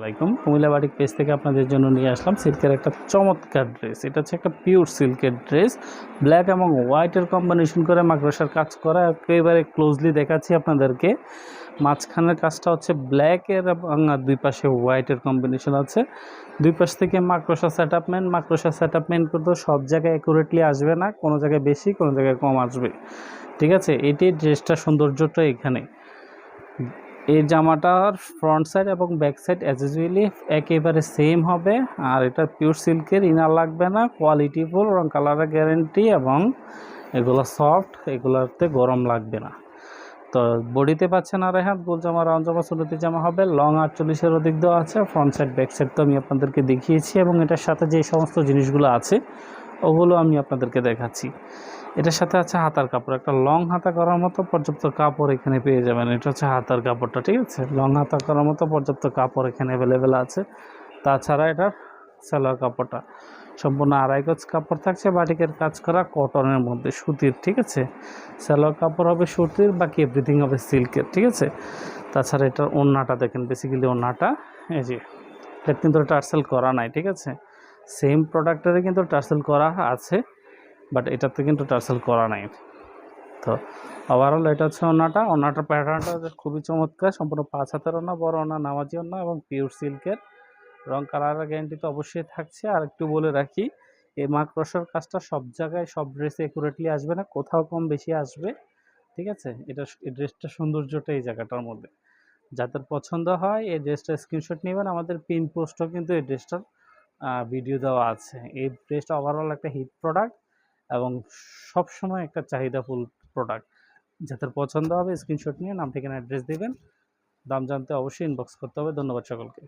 আলাইকুম। Comilla batik page থেকে আপনাদের জন্য নিয়ে আসলাম সিল্কের একটা চমৎকার ড্রেস। এটা হচ্ছে একটা পিওর সিল্কের ড্রেস। ব্ল্যাক এবং হোয়াইটের কম্বিনেশন করে মাকড়সার কাজ করা। একেবারে ক্লোজলি দেখাচ্ছি আপনাদেরকে। মাঝখানের কাজটা হচ্ছে ব্ল্যাকের এবং দুই পাশে হোয়াইটের কম্বিনেশন আছে। দুই পাশ থেকে মাকড়সা সেট আপমেন্ট মাকড়সা সেট আপমেন্ট করতেও সব জায়গায় অ্যাকুরেটলি আসবে না। কোনো জায়গায় বেশি, কোনো জায়গায় কম আসবে। ঠিক আছে? এটি ড্রেসটার সৌন্দর্যটা এখানে। এই জামাটার ফ্রন্ট সাইড এবং ব্যাক সাইড অ্যাজ ইউজুয়ালি একেবারে সেম হবে। আর এটা পিওর সিল্কের ইনার লাগবে না কোয়ালিটিফুল রং কালারের গ্যারেন্টি এবং এগুলো সফট এগুলোতে গরম লাগবে না। তো বডিতে পাচ্ছেন আর হাত গোল জামা, রাউন্ড জামা সুলতি জামা হবে। লং আটচল্লিশের অধিক দেওয়া আছে ফ্রন্ট সাইড ব্যাক সাইড তো আমি আপনাদেরকে দেখিয়েছি, এবং এটার সাথে যে সমস্ত জিনিসগুলো আছে, ওগুলো আমি আপনাদেরকে দেখাচ্ছি। এটার সাথে আছে হাতার কাপড়। একটা লং হাতা করার মতো পর্যাপ্ত কাপড় এখানে পেয়ে যাবেন। এটা হচ্ছে হাতার কাপড়টা, ঠিক আছে? লং হাতা করার মতো পর্যাপ্ত কাপড় এখানে অ্যাভেলেবেল আছে। তাছাড়া এটার সালোয়ার কাপড়টা, সম্পূর্ণ আড়াই গজ কাপড় থাকছে, বাটিকের কাজ করা কটনের মধ্যে, সুতির, ঠিক আছে? সালোয়ার কাপড় হবে সুতির, বাকি এভরিথিং হবে সিল্কের, ঠিক আছে? তাছাড়া এটার ওড়নাটা দেখেন বেসিক্যালি ওড়নাটা এই যে, এটা কিন্তু টার্সেল করা নাই, ঠিক আছে? সেম প্রোডাক্টেরই কিন্তু টার্সেল করা আছে। বাট এটাতে কিন্তু টার্সেল করা নাই। তো ওভারঅল এটা হচ্ছে ওনাটা। ওনাটার প্যাটার্নটা খুবই চমৎকার। সম্পূর্ণ পাঁচ হাতের ওনা, বড় ওনা, নামাজি ওনা এবং পিওর সিল্কের রং কালারের গ্যারান্টি তো অবশ্যই থাকছে। আর একটু বলে রাখি, এই মাকড়সার কাজটা সব জায়গায়, সব ড্রেসে একুরেটলি আসবে না। কোথাও কম বেশি আসবে। ঠিক আছে? এটা এই ড্রেসটা সৌন্দর্যটা এই জায়গাটার মধ্যে। যাদের পছন্দ হয়, এই ড্রেসটা স্ক্রিনশট নেবেন। আমাদের পিন পোস্টও কিন্তু এই ড্রেসটার ভিডিও দেওয়া আছে। এই ড্রেসটা ওভারঅল একটা হিট প্রোডাক্ট এবং সবসময় একটা চাহিদাফুল প্রোডাক্ট যাদের পছন্দ হবে স্ক্রিনশট নিয়ে নাম, ঠিকানা অ্যাড্রেস দেবেন। দাম জানতে অবশ্যই ইনবক্স করতে হবে। ধন্যবাদ সকলকে।